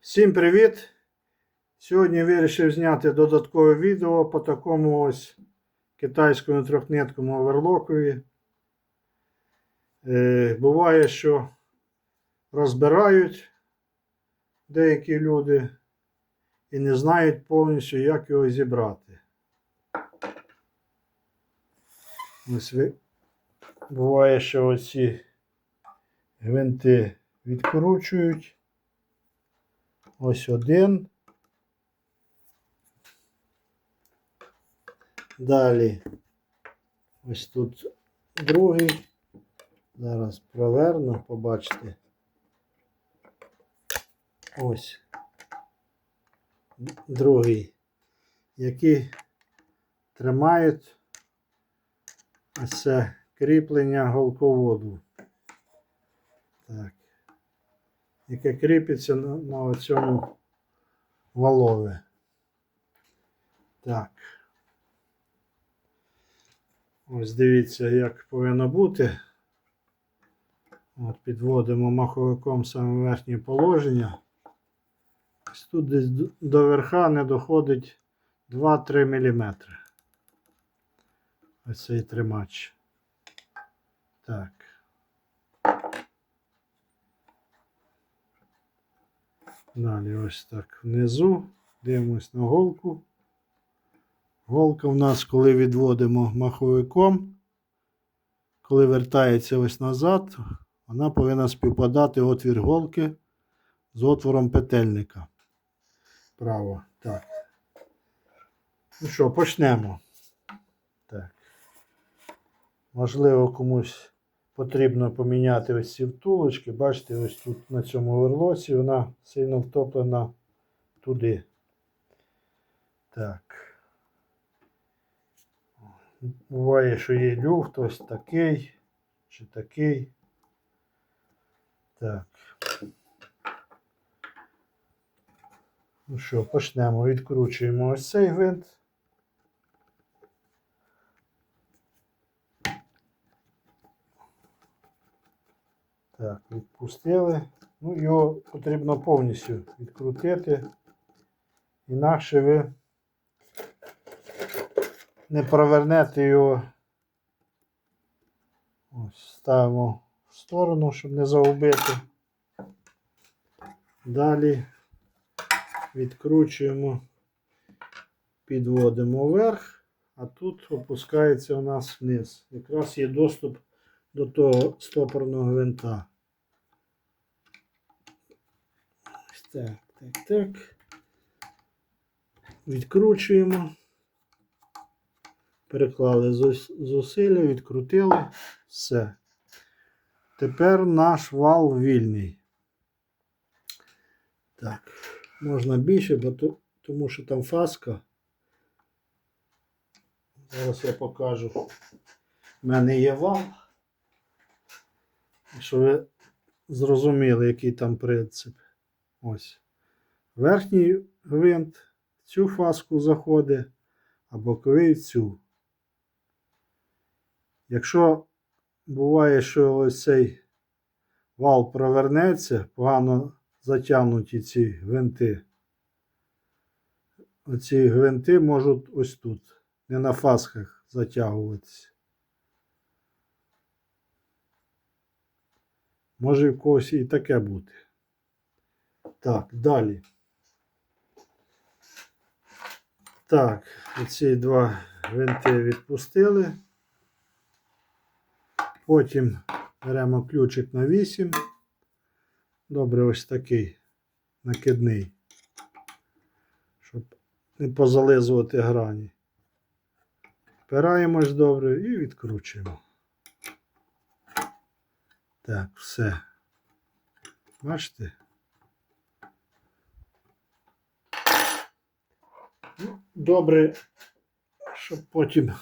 Всім привіт! Сьогодні вирішив зняти додаткове відео по такому ось китайському трьохниткому оверлокові. Е, буває, що розбирають деякі люди і не знають повністю, як його зібрати. Ось. Буває, що оці гвинти відкручують. Ось один. Далі ось тут другий. Зараз проверну, побачите. Ось. Другий, які тримають це кріплення голководу. Так яке кріпиться на, на цьому валові. Так. Ось дивіться, як повинно бути. От Підводимо маховиком саме верхнє положення. Ось тут десь до- верха не доходить 2-3 мм. Ось цей тримач. Так. Далі ось так внизу. Дивимось на голку. Голка в нас, коли відводимо маховиком, коли вертається ось назад, вона повинна співпадати отвір голки з отвором петельника. Право. Так. Ну що, почнемо. Так. Можливо, комусь потрібно поміняти ось ці втулочки. Бачите, ось тут на цьому верлоці вона сильно втоплена туди. Так. Буває, що є люфт ось такий чи такий. Так. Ну що, почнемо. Відкручуємо ось цей гвинт. Так, відпустили. Ну, його потрібно повністю відкрутити. Інакше ви не провернете його. Ось, ставимо в сторону, щоб не загубити. Далі відкручуємо, підводимо вверх, а тут опускається у нас вниз. Якраз є доступ до того стопорного гвинта. Ось так, так, так. Відкручуємо. Переклали зусилля, відкрутили. Все. Тепер наш вал вільний. Так, можна більше, бо то, тому що там фаска. Зараз я покажу. У мене є вал. Щоб ви зрозуміли, який там принцип. Ось. Верхній гвинт в цю фаску заходить, а боковий в цю. Якщо буває, що ось цей вал провернеться, погано затягнуті ці гвинти. Оці гвинти можуть ось тут, не на фасках затягуватися. Може в когось і таке бути. Так, далі. Так, оці два гвинти відпустили. Потім беремо ключик на 8. Добре, ось такий накидний. Щоб не позализувати грані. Впираємось добре і відкручуємо. Так, все. Бачите? Добре, щоб потім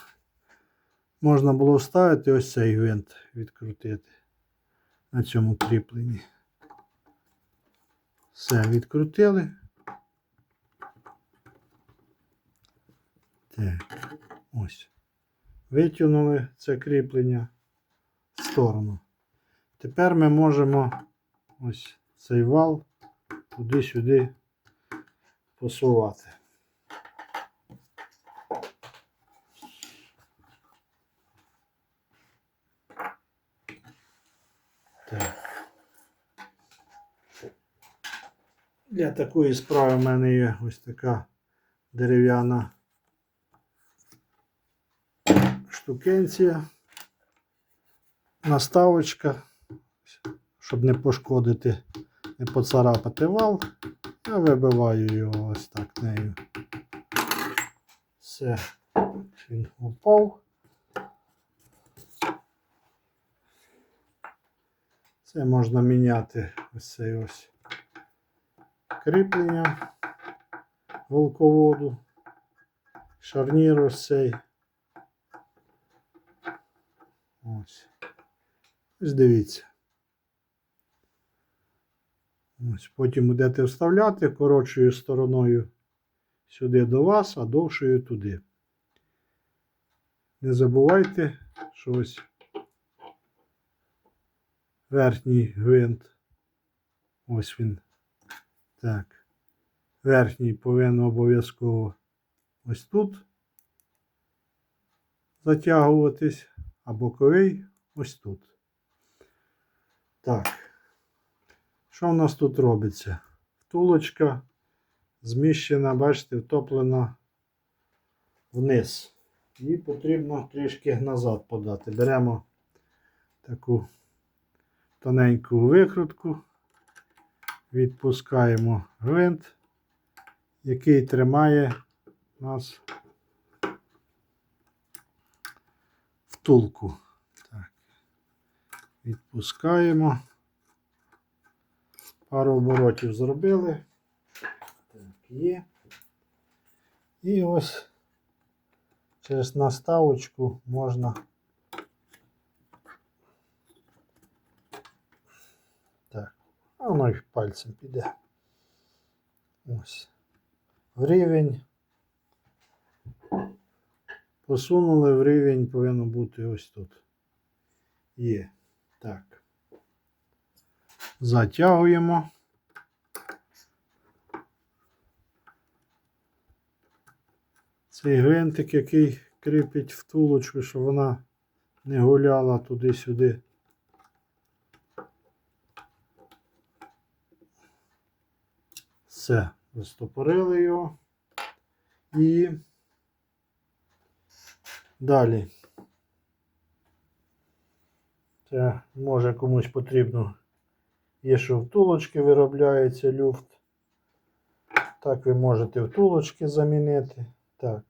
можна було вставити ось цей гвинт відкрутити на цьому кріпленні. Все, відкрутили. Так, ось. Витягнули це кріплення в сторону. Тепер ми можемо ось цей вал туди-сюди посувати. Так. Такої справи в мене є ось така дерев'яна штукенція, наставочка, щоб не пошкодити, не поцарапати вал. Я вибиваю його ось так нею. Все, він упав. Це можна міняти ось цей ось кріплення волководу, шарнір ось цей. Ось. Ось дивіться. Ось потім будете вставляти коротшою стороною сюди до вас, а довшою туди. Не забувайте, що ось верхній гвинт. Ось він. Так. Верхній повинен обов'язково ось тут затягуватись, а боковий ось тут. Так. Що в нас тут робиться? Втулочка зміщена, бачите, втоплена вниз. Її потрібно трішки назад подати. Беремо таку тоненьку викрутку, відпускаємо гвинт, який тримає нас втулку. Так. Відпускаємо. Пару оборотів зробили. Так, є. І ось через наставочку можна так, а воно й пальцем піде. Ось. В рівень. Посунули в рівень, повинно бути ось тут. Є. Так. Затягуємо. Цей гвинтик, який кріпить втулочку, щоб вона не гуляла туди-сюди. Все, застопорили його. І далі. Це може комусь потрібно. Є, що втулочки виробляється люфт. Так ви можете втулочки замінити. Так.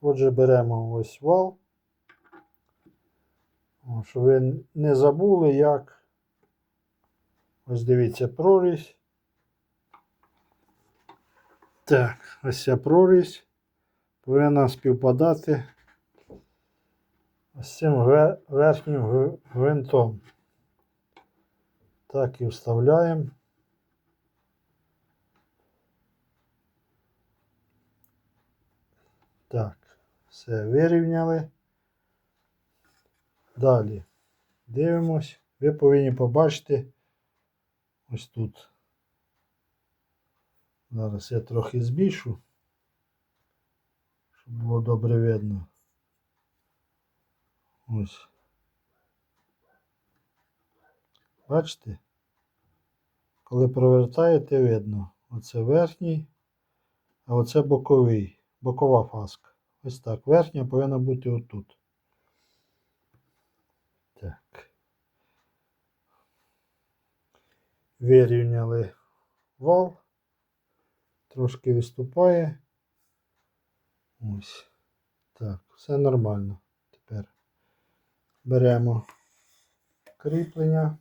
Отже, беремо ось вал. Щоб ви не забули, як. Ось дивіться прорізь. Так, ось ця прорізь повинна співпадати з цим верхнім гв- гвинтом. Так і вставляємо. Так, все вирівняли. Далі дивимось. Ви повинні побачити ось тут. Зараз я трохи збільшу, щоб було добре видно. Ось. Бачите? Коли провертаєте, видно. Оце верхній, а оце боковий, бокова фаска. Ось так. Верхня повинна бути отут. Так. Вирівняли вал. Трошки виступає. Ось. Так, все нормально. Тепер беремо кріплення.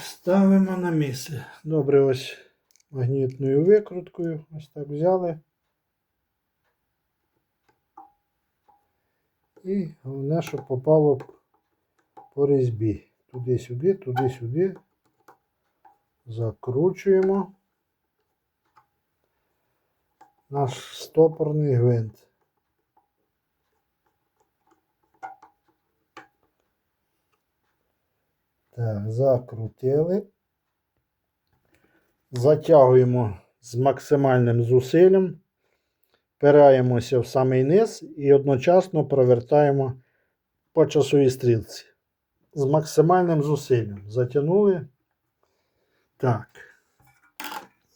Ставимо на місце. Добре, ось магнітною викруткою. Ось так взяли. І головне, щоб попало по різьбі. Туди-сюди, туди-сюди. Закручуємо наш стопорний гвинт. Так, закрутили. Затягуємо з максимальним зусиллям. Впираємося в самий низ і одночасно провертаємо по часовій стрілці. З максимальним зусиллям. Затягнули. Так.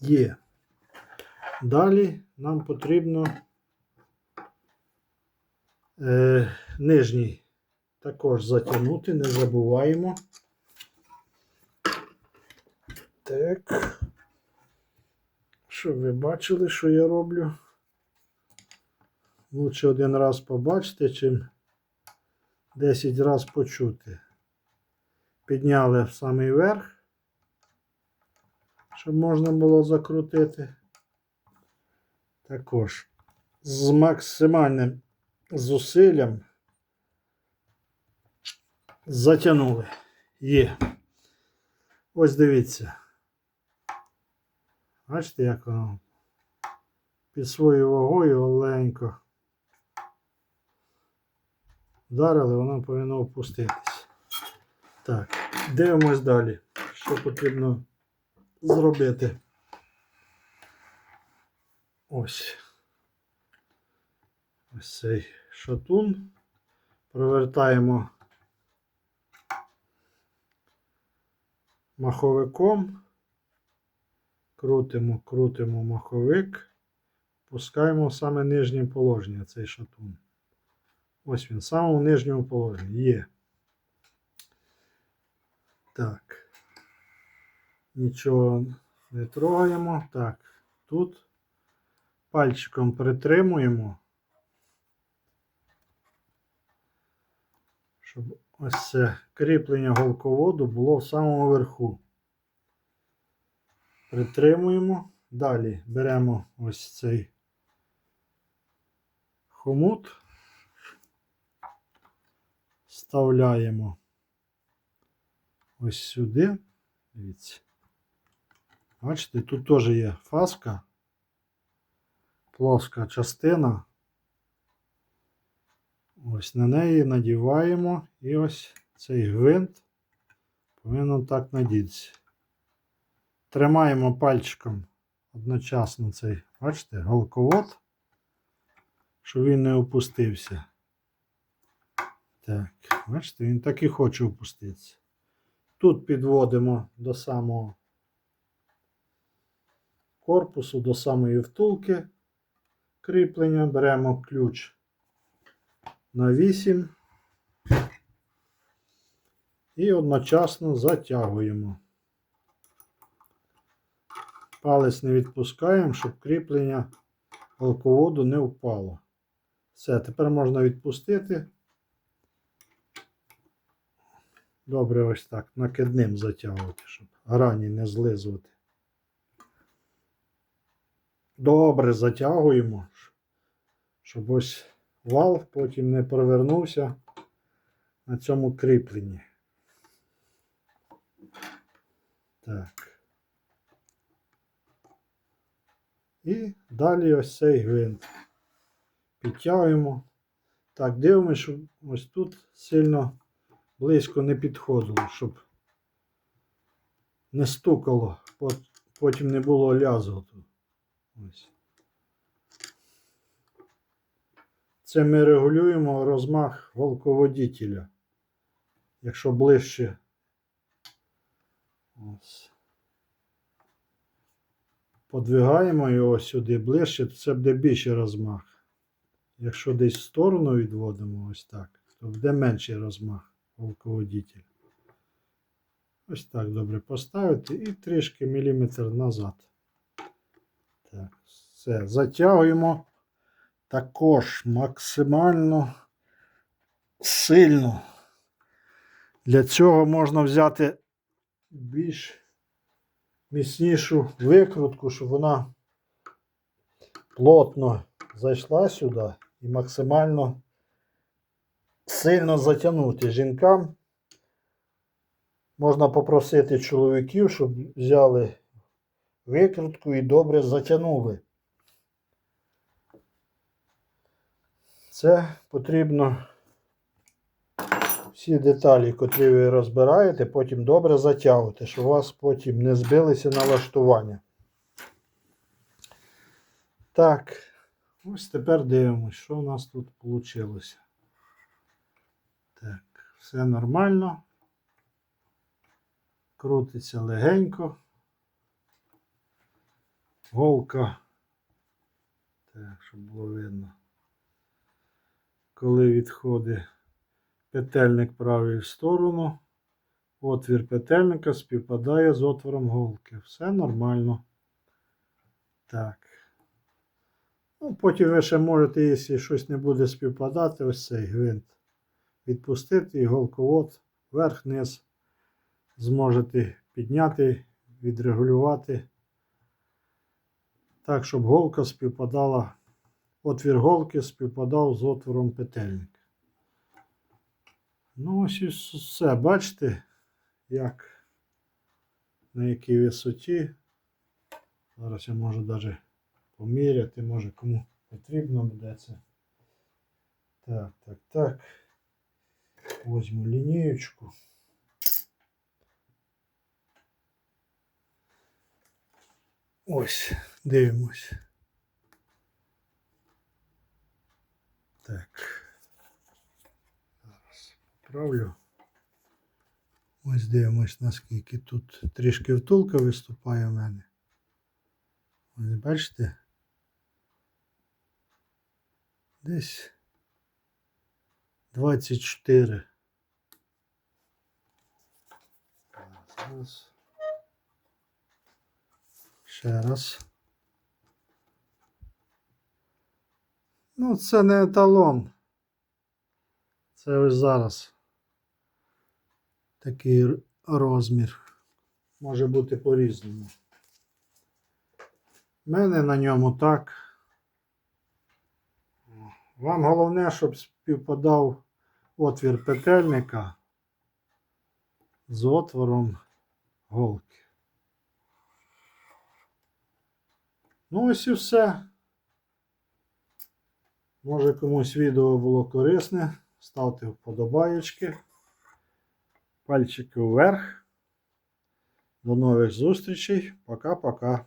Є. Далі нам потрібно е, нижній також затягнути, не забуваємо. Так. Щоб ви бачили, що я роблю. Лучше один раз побачити, чим 10 раз почути. Підняли в самий верх, щоб можна було закрутити. Також з максимальним зусиллям затягнули. Є. Ось дивіться. Бачите, як воно під своєю вагою оленько. Вдарили, воно повинно опуститись. Так, дивимось далі. Що потрібно зробити? Ось. Ось цей шатун. Провертаємо маховиком. Крутимо, крутимо маховик. Пускаємо саме нижнє положення цей шатун. Ось він, в самому нижньому положенні є. Так. Нічого не трогаємо. Так, тут пальчиком притримуємо, щоб ось це кріплення голководу було в самому верху. Притримуємо. Далі беремо ось цей хомут, вставляємо ось сюди. Бачите, тут теж є фаска, плоска частина. Ось на неї надіваємо і ось цей гвинт повинен так надітися. Тримаємо пальчиком одночасно цей, бачите, голковод, щоб він не опустився. Так, бачите, він так і хоче опуститися. Тут підводимо до самого корпусу, до самої втулки кріплення, беремо ключ на 8 і одночасно затягуємо. Палець не відпускаємо, щоб кріплення алководу не впало. Все, тепер можна відпустити. Добре, ось так, накидним затягувати, щоб грані не злизувати. Добре затягуємо, щоб ось вал потім не провернувся на цьому кріпленні. Так. І далі ось цей гвинт. Підтягуємо. Так, дивимося, щоб ось тут сильно близько не підходило, щоб не стукало, потім не було. Ось. Це ми регулюємо розмах волководітеля. Якщо ближче. Ось. Подвигаємо його сюди ближче, то це буде більший розмах. Якщо десь в сторону відводимо ось так, то буде менший розмах волководітель. Ось так добре поставити і трішки міліметр назад. Так, все, затягуємо також максимально сильно. Для цього можна взяти більш міцнішу викрутку, щоб вона плотно зайшла сюди і максимально сильно затягнути жінкам. Можна попросити чоловіків, щоб взяли викрутку і добре затягнули. Це потрібно всі деталі, котрі ви розбираєте, потім добре затягуйте, щоб у вас потім не збилися налаштування. Так, ось тепер дивимось, що у нас тут вийшло. Все нормально. Крутиться легенько. Голка. Так, щоб було видно. Коли відходить петельник правий в сторону, отвір петельника співпадає з отвором голки. Все нормально. Так. Ну, потім ви ще можете, якщо щось не буде співпадати, ось цей гвинт відпустити голковод вверх-вниз зможете підняти, відрегулювати так, щоб голка співпадала, отвір голки співпадав з отвором петельника. Ну, ось і все. Бачите, як на якій висоті. Зараз я можу навіть поміряти, може кому потрібно буде це. Так, так, так. Возьму лінієчку. Ось, дивимось. Так. Зараз поправлю. Ось дивимось, наскільки тут трішки втулка виступає в мене. Ось бачите? Десь 24. Зараз. Ще раз. Ну, це не еталон. Це ось зараз. Такий розмір. Може бути по-різному. У мене на ньому так. Вам головне, щоб співпадав отвір петельника з отвором голки. Ну ось і все. Може комусь відео було корисне. Ставте вподобаєчки. Пальчики вверх. До нових зустрічей. Пока-пока.